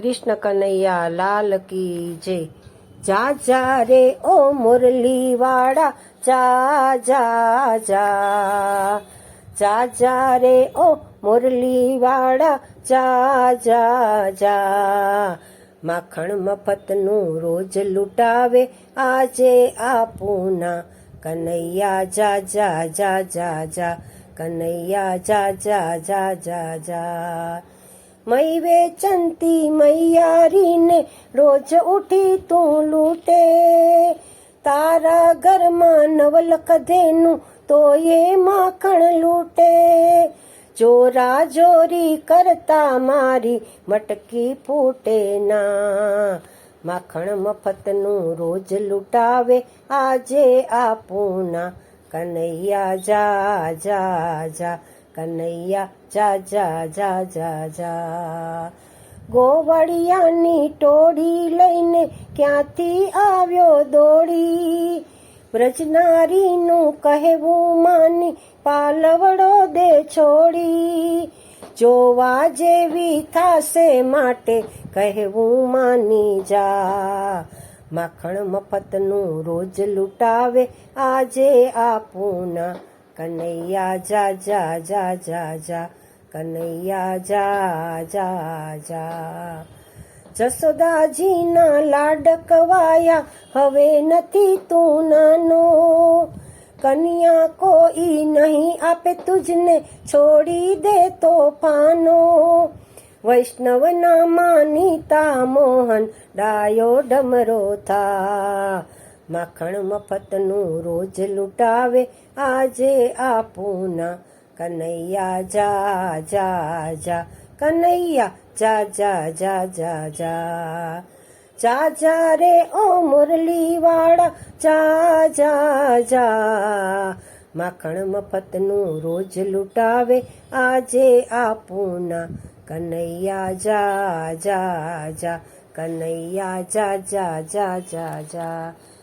કૃષ્ણ કનૈયા, લાલ કી જય. જા જા રે ઓ મુરલી વાળા જા જા જા. જા જા રે ઓ મુરલી વાળા જા જા જા. માખણ મફતનું રોજ લૂંટાવે, આજે આપુના કનૈયા, જા જા જા જા જા. કનૈયા, જા જા જા જા જા. મય વેચંતી મૈયારીને રોજ ઉઠી તું લૂટે. તારા ઘરમાં નવલખ ધેનું તો એ માખણ લૂટે. ચોરા ચોરી કરતા મારી મટકી ફૂટે ના. માખણ મફતનું રોજ લૂંટાવે, આજે આપુના કનૈયા જા જા જા. કનૈયા, જા જા જા જા જા. ગોવળિયાની ટોળી લઈને ક્યાંથી આવ્યો દોડી? બ્રજનારીનું કહેવું માની પાલવડો દે છોડી. જોવા જેવી થાશે માટે કહેવું માની જા. માખણ મફતનું રોજ લૂંટાવે, આજે આપુના કનૈયા જા જા જા જા જા. કનૈયા જા જા જા. જસોદાજીના લાડકવાયા, હવે નથી તું નાનો. કન્યા કોઈ નહીં આપે તુજને, છોડી દે તો પાનો. વૈષ્ણવના માનીતા મોહન ડાયો ડમરો થા. માખણ મફતનું રોજ લૂંટાવે. આજે આપુના કનૈયા, જા જા જા. કનૈયા, જા જા જા જા જા. જા જા રે ઓ મુરલી વાળા જા જા જા. માખણ મફતનું રોજ લૂંટાવે. આજે આપુના કનૈયા, જા જા જા. કનૈયા, જા જા જા જા જા.